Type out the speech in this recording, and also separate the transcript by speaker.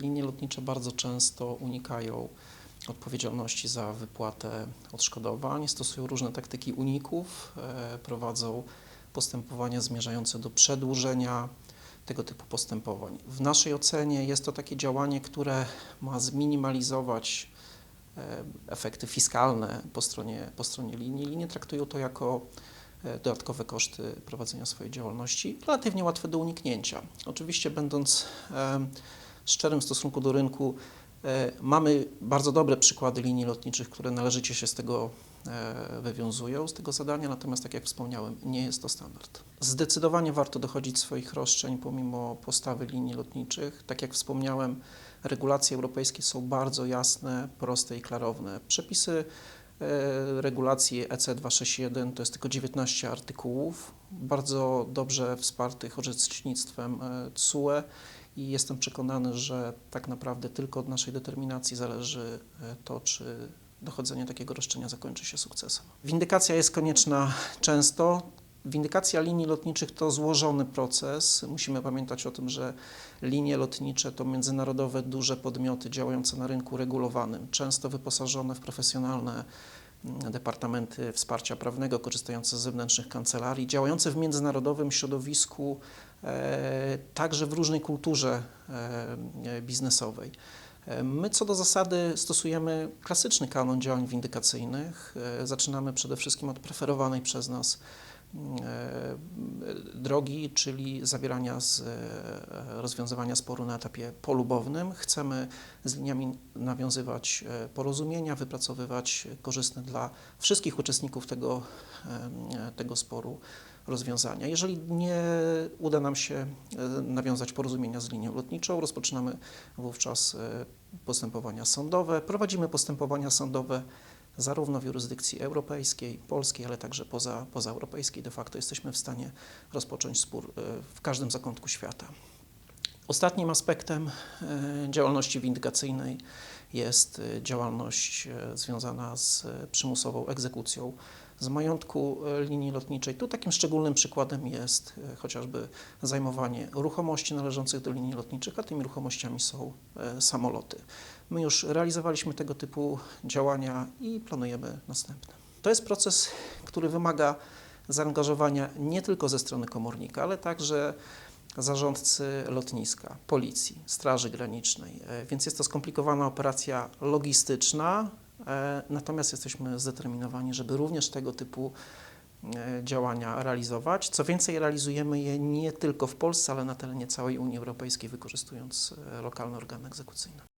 Speaker 1: Linie lotnicze bardzo często unikają odpowiedzialności za wypłatę odszkodowań, stosują różne taktyki uników, e, prowadzą postępowania zmierzające do przedłużenia tego typu postępowań. W naszej ocenie jest to takie działanie, które ma zminimalizować e, efekty fiskalne po stronie, po stronie linii. Linie traktują to jako e, dodatkowe koszty prowadzenia swojej działalności, relatywnie łatwe do uniknięcia. Oczywiście, będąc szczerym stosunku do rynku, e, mamy bardzo dobre przykłady linii lotniczych, które należycie się z tego e, wywiązują, z tego zadania, natomiast, tak jak wspomniałem, nie jest to standard. Zdecydowanie warto dochodzić swoich roszczeń pomimo postawy linii lotniczych. Tak jak wspomniałem, regulacje europejskie są bardzo jasne, proste i klarowne. Przepisy regulacji E EC 261 to jest tylko 19 artykułów, bardzo dobrze wspartych orzecznictwem e, TSUE i jestem przekonany, że tak naprawdę tylko od naszej determinacji zależy e, to, czy dochodzenie takiego roszczenia zakończy się sukcesem. Windykacja jest konieczna często. Windykacja linii lotniczych to złożony proces. Musimy pamiętać o tym, że linie lotnicze to międzynarodowe, duże podmioty działające na rynku regulowanym, często wyposażone w profesjonalne mm, departamenty wsparcia prawnego, korzystające z zewnętrznych kancelarii, działające w międzynarodowym środowisku, e, także w różnej kulturze e, biznesowej. E, My co do zasady stosujemy klasyczny kanon działań windykacyjnych. E, Zaczynamy przede wszystkim od preferowanej przez nas drogi, czyli zawierania z e, rozwiązywania sporu na etapie polubownym. Chcemy z liniami nawiązywać e, porozumienia, wypracowywać korzystne dla wszystkich uczestników tego, e, tego sporu rozwiązania. Jeżeli nie uda nam się e, nawiązać porozumienia z linią lotniczą, rozpoczynamy wówczas e, postępowania sądowe. Prowadzimy postępowania sądowe zarówno w jurysdykcji europejskiej, polskiej, ale także poza, pozaeuropejskiej. De facto jesteśmy w stanie rozpocząć spór e, w każdym zakątku świata. Ostatnim aspektem e, działalności windykacyjnej jest e, działalność związana z przymusową egzekucją z majątku e, linii lotniczej. Tu takim szczególnym przykładem jest e, chociażby zajmowanie ruchomości należących do linii lotniczych, a tymi ruchomościami są e, samoloty. My już realizowaliśmy tego typu działania i planujemy następne. To jest proces, który wymaga zaangażowania nie tylko ze strony komornika, ale także zarządcy lotniska, policji, Straży Granicznej, więc jest to skomplikowana operacja logistyczna, natomiast jesteśmy zdeterminowani, żeby również tego typu e, działania realizować. Co więcej, realizujemy je nie tylko w Polsce, ale na terenie całej Unii Europejskiej, wykorzystując e, lokalne organy egzekucyjne.